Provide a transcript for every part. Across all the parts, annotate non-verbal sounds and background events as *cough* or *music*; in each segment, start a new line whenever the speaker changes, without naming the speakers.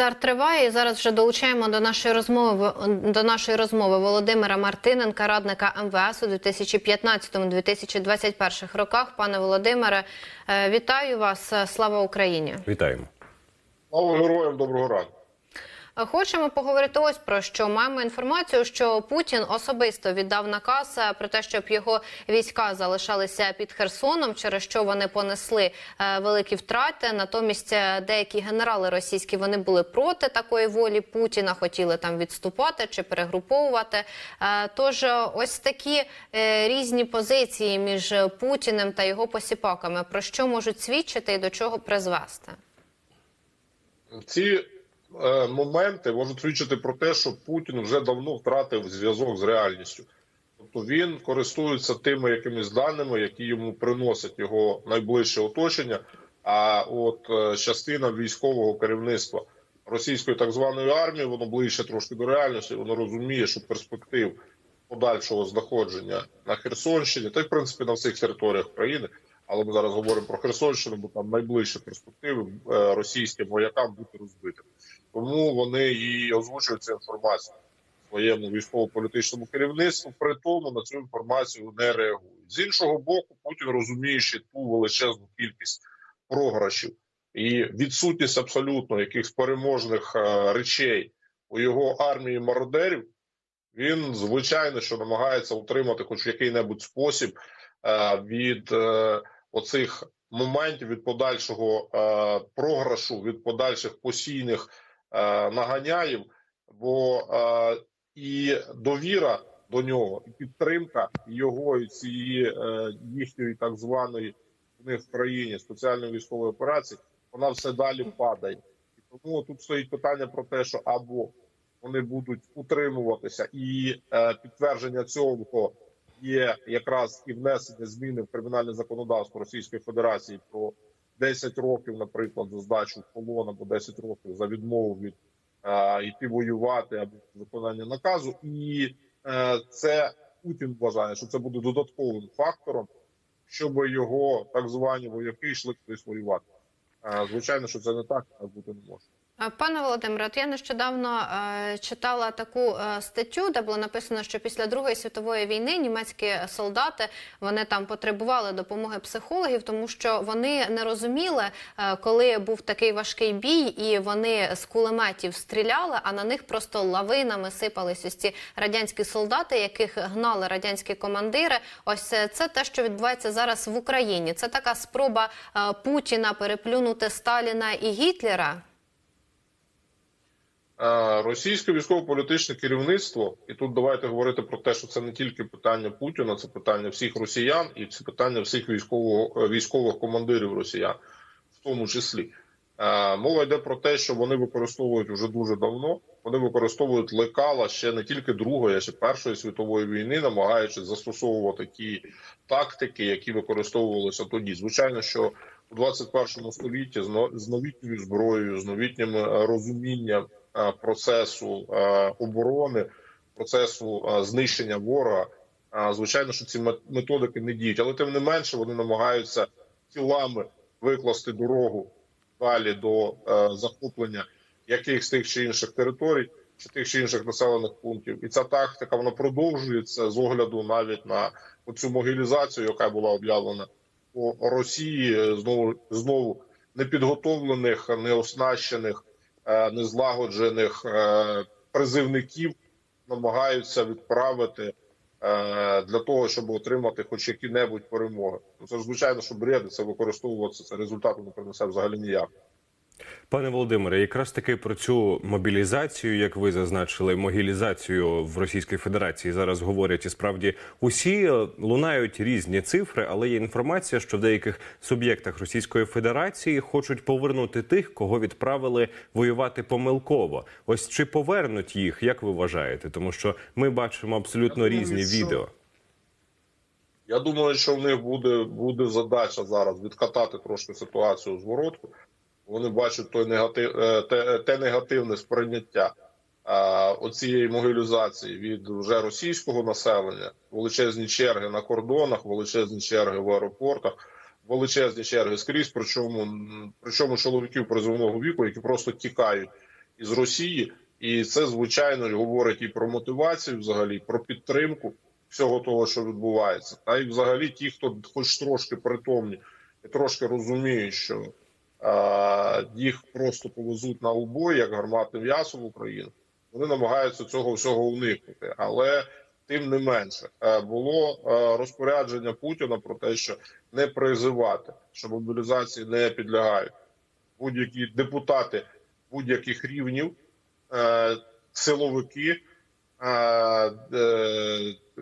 Етер триває. І зараз вже долучаємо до нашої розмови до нашої розмови Володимира Мартиненка, радника МВС у 2015-2021 роках. Пане Володимире, е, вітаю вас. Слава Україні!
Вітаємо.
Слава героям доброго ранку.
Хочемо поговорити ось про що маємо інформацію, що Путін особисто віддав наказ е, про те, щоб його війська залишалися під Херсоном, через що вони понесли е, великі втрати. Натомість е, деякі генерали російські вони були проти такої волі Путіна, хотіли там відступати чи перегруповувати. Тож ось такі різні позиції між Путіним та його посіпаками про що можуть свідчити і до чого призвести.
Ці моменти можуть свідчити про те, що Путін вже давно втратив зв'язок з реальністю. Тобто він користується тими якимись даними, які йому приносять його найближче оточення. А от е, частина військового керівництва російської так званої армії, воно ближче трошки до реальності. Воно розуміє, що перспектив подальшого знаходження на Херсонщині, та й в принципі на всіх територіях країни. Але ми зараз говоримо про Херсонщину, бо там найближчі перспективи е, російським воякам бути розбитими. Тому вони і озвучують цю інформацію своєму військово-політичному керівництву. При тому на цю інформацію не реагують. З іншого боку, Путін розуміючи ту величезну кількість програшів і відсутність абсолютно якихось переможних е, речей у його армії мародерів. Він звичайно що намагається утримати хоч який-небудь спосіб е, від оцих моментів від подальшого е, програшу, від подальших постійних е, наганяїв, бо е, і довіра до нього, і підтримка його і цієї е, їхньої так званої в них в країні спеціальної військової операції, вона все далі падає. І тому тут стоїть питання про те, що або вони будуть утримуватися, і е, підтвердження цього є якраз і внесення зміни в кримінальне законодавство Російської Федерації про 10 років, наприклад, за здачу в полон або 10 років за відмову від е, йти воювати або виконання наказу, і е, це Путін вважає, що це буде додатковим фактором, щоб його так звані вояки йшли кудись воювати. Е, звичайно, що це не так, так бути не може.
Е, Пане Володимире, от я нещодавно е, читала таку е, статтю, де було написано, що після Другої світової війни німецькі солдати вони там потребували допомоги психологів, тому що вони не розуміли, е, коли був такий важкий бій, і вони з кулеметів стріляли, а на них просто лавинами сипались ось ці радянські солдати, яких гнали радянські командири. Ось е, це те, що відбувається зараз в Україні. Це така спроба е, Путіна переплюнути Сталіна і Гітлера.
Е, Російське військово-політичне керівництво, і тут давайте говорити про те, що це не тільки питання Путіна, це питання всіх росіян і це питання всіх військового військових командирів росіян, в тому числі. Е, Мова йде про те, що вони використовують вже дуже давно. Вони використовують лекала ще не тільки Другої, а ще Першої світової війни, намагаючись застосовувати ті тактики, які використовувалися тоді. Звичайно, що у 21 столітті з но- новітньою зброєю, з новітнім е, розумінням е, процесу е, оборони, процесу е, знищення ворога. е, Звичайно, що ці мет- методики не діють, але тим не менше вони намагаються тілами викласти дорогу далі до е, захоплення яких з тих чи інших територій, чи тих чи інших населених пунктів, і ця тактика вона продовжується з огляду навіть на цю могилізацію, яка була об'явлена по Росії, е, знову знову непідготовлених, неоснащених, е, незлагоджених е, призивників намагаються відправити е, для того, щоб отримати хоч які-небудь перемоги. Ну, Це звичайно, що бреди це використовуватися. Це результату не принесе взагалі ніяк.
Пане Володимире, якраз таки про цю мобілізацію, як ви зазначили, могілізацію в Російській Федерації зараз говорять і справді усі е, лунають різні цифри, але є інформація, що в деяких суб'єктах Російської Федерації хочуть повернути тих, кого відправили воювати помилково. Ось чи повернуть їх, як ви вважаєте? Тому що ми бачимо абсолютно
Я думаю,
різні
що-
відео.
Я думаю, що в них буде буде задача зараз відкатати трошки ситуацію з воротку. Вони бачать той негатив, е, те, те негативне сприйняття оцієї могилізації від вже російського населення, величезні черги на кордонах, величезні черги в аеропортах, величезні черги скрізь. Причому причому чоловіків призовного віку, які просто тікають із Росії, і це звичайно говорить і про мотивацію, взагалі, про підтримку всього того, що відбувається. Та й взагалі ті, хто хоч трошки притомні і трошки розуміють, що їх просто повезуть на убой, як гарматне м'ясо в Україну. Вони намагаються цього всього уникнути, але тим не менше е, було е, розпорядження Путіна про те, що не призивати, що мобілізації не підлягають будь-які депутати будь-яких рівнів, е, силовики,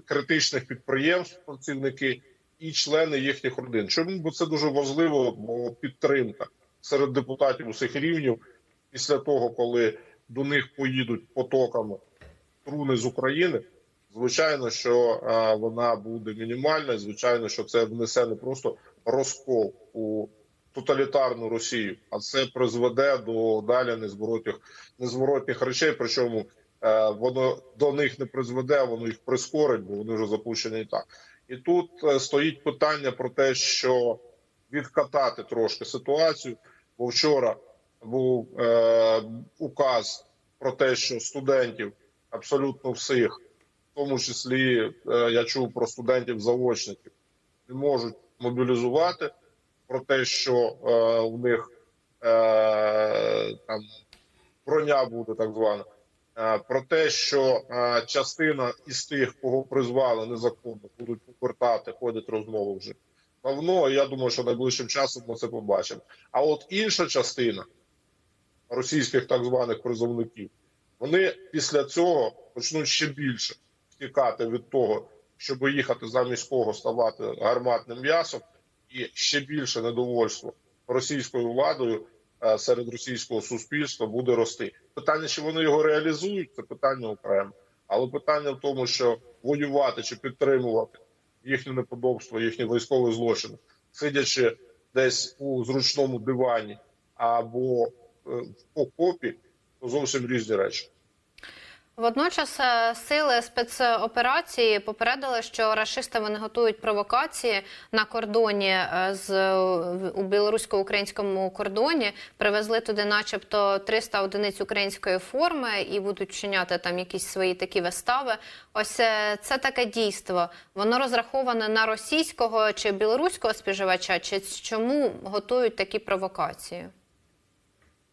критичних підприємств, працівники і члени їхніх родин. Чому бо це дуже важливо? Бо підтримка серед депутатів усіх рівнів після того, коли до них поїдуть потоками труни з України. Звичайно, що вона буде мінімальна. і, Звичайно, що це внесе не просто розкол у тоталітарну Росію, а це призведе до далі незворотних незворотних речей. Причому е, воно до них не призведе, воно їх прискорить, бо вони вже запущені і так. І тут е, стоїть питання про те, що відкатати трошки ситуацію. Бо вчора був е, указ про те, що студентів абсолютно всіх, в тому числі е, я чув про студентів заочників, не можуть мобілізувати про те, що е, у них е, там броня буде так звана. Е, Про те, що е, частина із тих, кого призвали незаконно, будуть повертати, ходять розмови вже давно. і Я думаю, що найближчим часом ми це побачимо. А от інша частина російських так званих призовників, вони після цього почнуть ще більше втікати від того, щоб їхати замість кого ставати гарматним м'ясом, і ще більше недовольство російською владою е, серед російського суспільства буде рости. Питання, чи вони його реалізують, це питання окремо. Але питання в тому, що воювати чи підтримувати їхнє неподобство, їхні військові злочини, сидячи десь у зручному дивані або е, в окопі, то зовсім різні речі.
Водночас е, сили спецоперації попередили, що рашисти вони готують провокації на кордоні е, з у білорусько-українському кордоні. Привезли туди, начебто, 300 одиниць української форми і будуть вчиняти там якісь свої такі вистави. Ось е, це таке дійство. Воно розраховане на російського чи білоруського споживача. Чи чому готують такі провокації?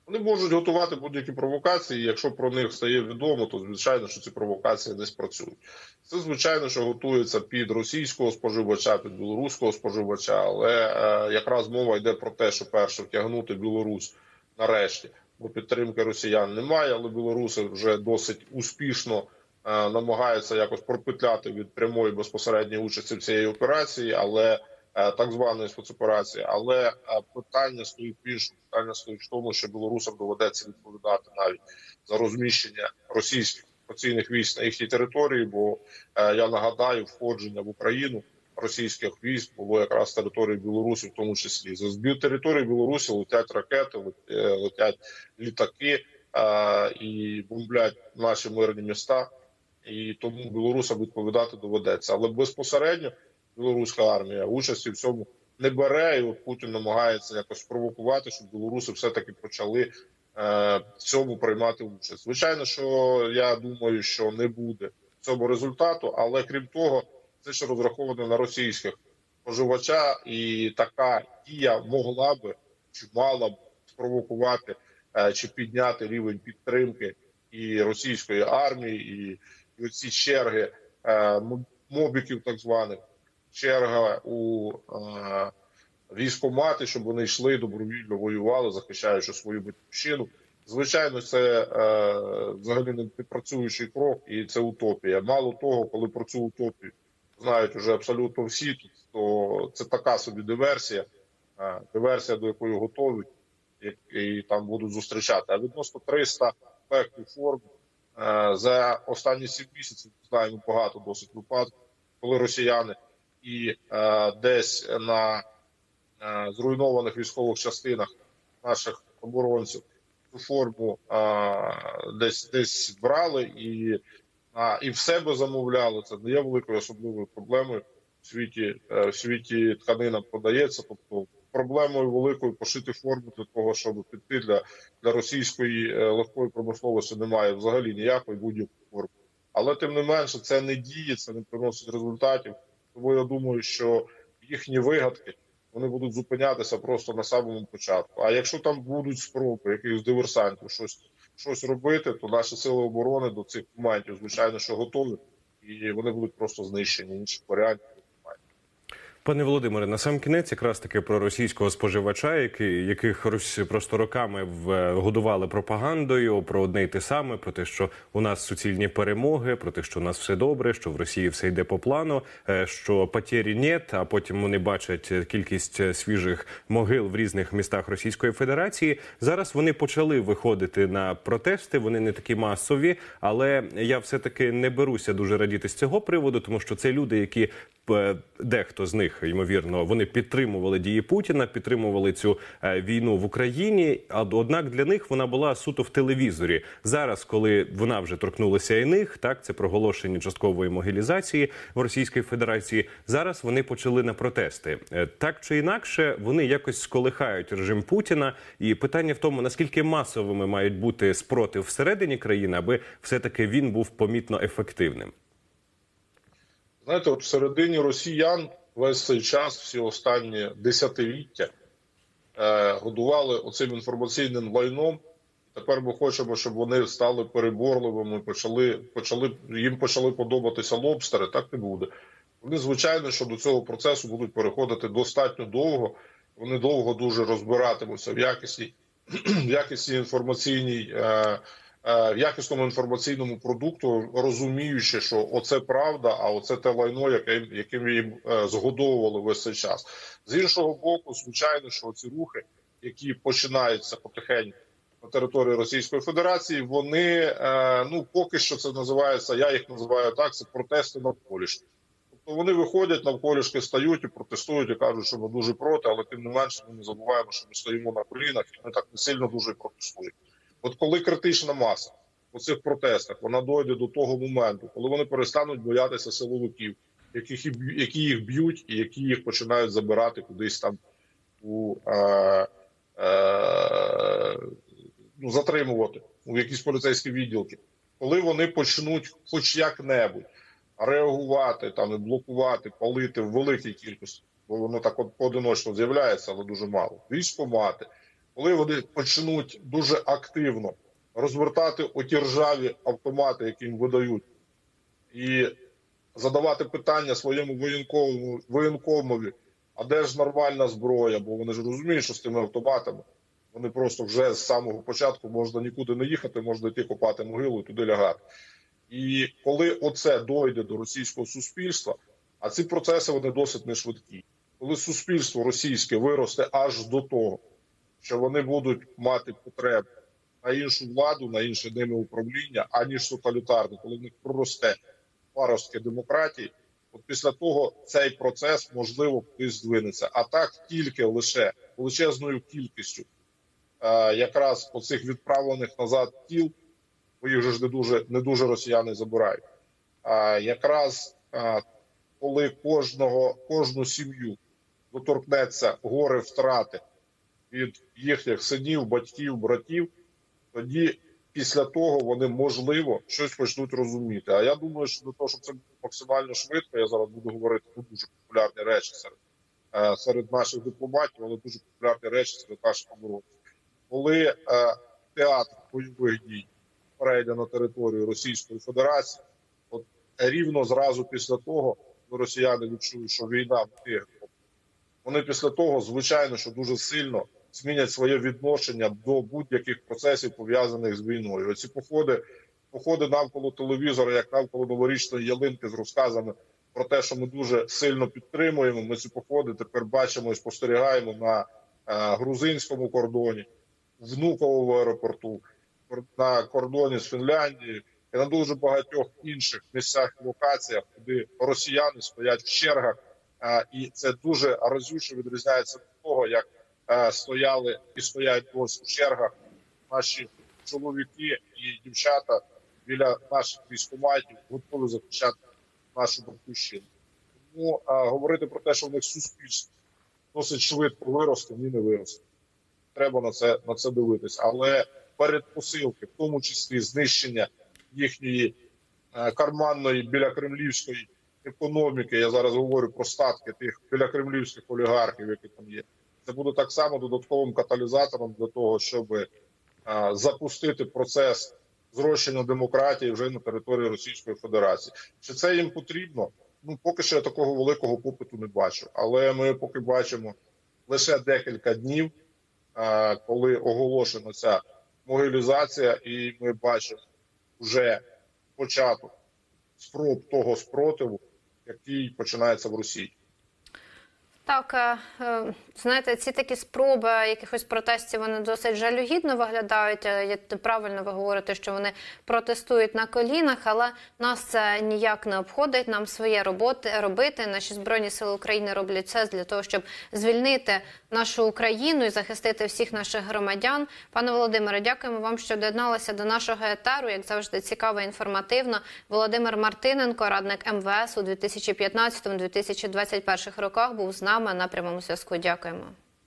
Вони можуть готувати будь-які провокації. Якщо про них стає відомо, то звичайно, що ці провокації десь працюють. Це звичайно, що готується під російського споживача, під білоруського споживача, але е, якраз мова йде про те, що перше втягнути Білорусь нарешті, бо підтримки росіян немає, але білоруси вже досить успішно е, намагаються якось пропетляти від прямої безпосередньої участі в цієї операції, але так званої спецоперації. Але е, питання стоїть більше питання стоїть в тому, що білорусам доведеться відповідати навіть за розміщення російських окупаційних військ на їхній території. Бо е, я нагадаю, входження в Україну російських військ було якраз території Білорусі, в тому числі з збір території Білорусі летять ракети, е, летять літаки е, і бомблять наші мирні міста. І тому білорусам відповідати доведеться, але безпосередньо білоруська армія участі в цьому не бере, і от Путін намагається якось спровокувати, щоб білоруси все-таки почали е, в цьому приймати участь. Звичайно, що я думаю, що не буде цього результату, але крім того, це ще розраховано на російських споживача, і така дія могла би чи мала б спровокувати е, чи підняти рівень підтримки і російської армії, і, і оці черги е, мобіків, так званих черга у е, військомати, щоб вони йшли добровільно воювали, захищаючи свою батьківщину. Звичайно, це е, взагалі не працюючий крок, і це утопія. Мало того, коли про цю утопію знають уже абсолютно всі, то це така собі диверсія, е, диверсія, до якої готові, і, там будуть зустрічати. А відносно 300 пехів форм е, за останні 7 місяців знаємо багато досить випадків, коли росіяни і е, десь на е, зруйнованих військових частинах наших оборонців цю форму е, десь десь брали і, і в себе замовляли. Це не є великою особливою проблемою. В світі в світі тканина продається, тобто проблемою великою пошити форму для того, щоб піти для, для російської легкої промисловості немає взагалі ніякої будь-якої форми. Але тим не менше, це не діє, це не приносить результатів. Тому я думаю, що їхні вигадки вони будуть зупинятися просто на самому початку. А якщо там будуть спроби якихось диверсантів щось, щось робити, то наші сили оборони до цих моментів, звичайно, що готові, і вони будуть просто знищені. Інших варіантів.
Пане Володимире, на сам кінець якраз таки про російського споживача, який яких Русь просто роками в- годували пропагандою про одне й те саме, про те, що у нас суцільні перемоги, про те, що у нас все добре, що в Росії все йде по плану, е, що потері нет, а потім вони бачать кількість свіжих могил в різних містах Російської Федерації. Зараз вони почали виходити на протести. Вони не такі масові, але я все таки не беруся дуже радіти з цього приводу, тому що це люди, які дехто з них ймовірно вони підтримували дії Путіна, підтримували цю е, війну в Україні. Однак для них вона була суто в телевізорі. Зараз, коли вона вже торкнулася і них, так це проголошення часткової могилізації в Російській Федерації. Зараз вони почали на протести. Е, Так чи інакше, вони якось сколихають режим Путіна. І питання в тому, наскільки масовими мають бути спротив всередині країни, аби все таки він був помітно ефективним.
Знаєте, от всередині росіян весь цей час, всі останні десятиліття, е, годували оцим інформаційним лайном. Тепер ми хочемо, щоб вони стали переборливими, почали, почали, їм почали подобатися лобстери. Так не буде. Вони, звичайно, що до цього процесу будуть переходити достатньо довго. Вони довго дуже розбиратимуться в якісті, *clears throat* в якісті інформаційній. Е, в якісному інформаційному продукту, розуміючи, що оце правда, а оце те лайно, яке яким їм е, згодовували весь цей час. З іншого боку, звичайно, що ці рухи, які починаються потихеньку на території Російської Федерації, вони е, ну поки що це називається. Я їх називаю так. Це протести навколішки. Тобто вони виходять навколішки, стають і протестують і кажуть, що ми дуже проти, але тим не менше ми не забуваємо, що ми стоїмо на колінах, і ми так не сильно дуже протестуємо. От коли критична маса у цих протестах вона дойде до того моменту, коли вони перестануть боятися силовиків, яких які їх б'ють, і які їх починають забирати кудись там у е, е, ну, затримувати у якісь поліцейські відділки, коли вони почнуть, хоч як-небудь, реагувати там і блокувати, палити в великій кількості, бо воно так от поодиночно з'являється, але дуже мало. Військомати, коли вони почнуть дуже активно розвертати оті ржаві автомати, які їм видають, і задавати питання своєму воєнковому воєнкомові, а де ж нормальна зброя? Бо вони ж розуміють, що з тими автоматами вони просто вже з самого початку можна нікуди не їхати, можна йти копати могилу і туди лягати. І коли оце дойде до російського суспільства, а ці процеси вони досить не швидкі. Коли суспільство російське виросте аж до того, що вони будуть мати потребу на іншу владу, на інше ними управління, аніж тоталітарне, коли в них проросте паростки демократії, от після того цей процес можливо кудись здвинеться. А так тільки лише величезною кількістю е, якраз оцих відправлених назад тіл, бо їх ж не дуже не дуже росіяни забирають. А якраз е, коли кожного кожну сім'ю доторкнеться горе втрати від їхніх синів, батьків, братів, тоді після того вони можливо щось почнуть розуміти. А я думаю, що для того, щоб це було максимально швидко, я зараз буду говорити про дуже популярні речі серед, е, серед наших дипломатів, але дуже популярні речі серед наших оборонців. Коли е, театр бойових дій перейде на територію Російської Федерації, от рівно зразу після того, коли росіяни відчують, що війна втигне, вони після того, звичайно, що дуже сильно змінять своє відношення до будь-яких процесів пов'язаних з війною. Оці походи, походи навколо телевізора, як навколо новорічної ялинки з розказами про те, що ми дуже сильно підтримуємо. Ми ці походи тепер бачимо і спостерігаємо на е, грузинському кордоні, внуковому аеропорту, на кордоні з Фінляндією і на дуже багатьох інших місцях локаціях, куди росіяни стоять в чергах. Е, і це дуже разюче відрізняється від того, як стояли і стоять ось в чергах наші чоловіки і дівчата біля наших військоматів готові захищати нашу батьківщину. Тому е, говорити про те, що в них суспільство досить швидко виросте, ні не виросте. Треба на це на це дивитись. Але передпосилки, в тому числі знищення їхньої е, карманної біля кремлівської економіки. Я зараз говорю про статки тих біля кремлівських олігархів, які там є. Це буде так само додатковим каталізатором для того, щоб е, запустити процес зрощення демократії вже на території Російської Федерації. Чи це їм потрібно? Ну поки що я такого великого попиту не бачу. Але ми поки бачимо лише декілька днів, е, коли оголошена ця могилізація, і ми бачимо вже початок спроб того спротиву, який починається в Росії.
Так, е, е, знаєте, ці такі спроби якихось протестів вони досить жалюгідно виглядають. Е, Правильно ви говорите, що вони протестують на колінах, але нас це ніяк не обходить. Нам своє роботи робити. Наші збройні сили України роблять це для того, щоб звільнити нашу Україну і захистити всіх наших громадян. Пане Володимире, дякуємо вам, що доєдналися до нашого етеру. Як завжди, цікаво і інформативно. Володимир Мартиненко, радник МВС у 2015-2021 роках, був з нами на прямому зв'язку. Дякуємо.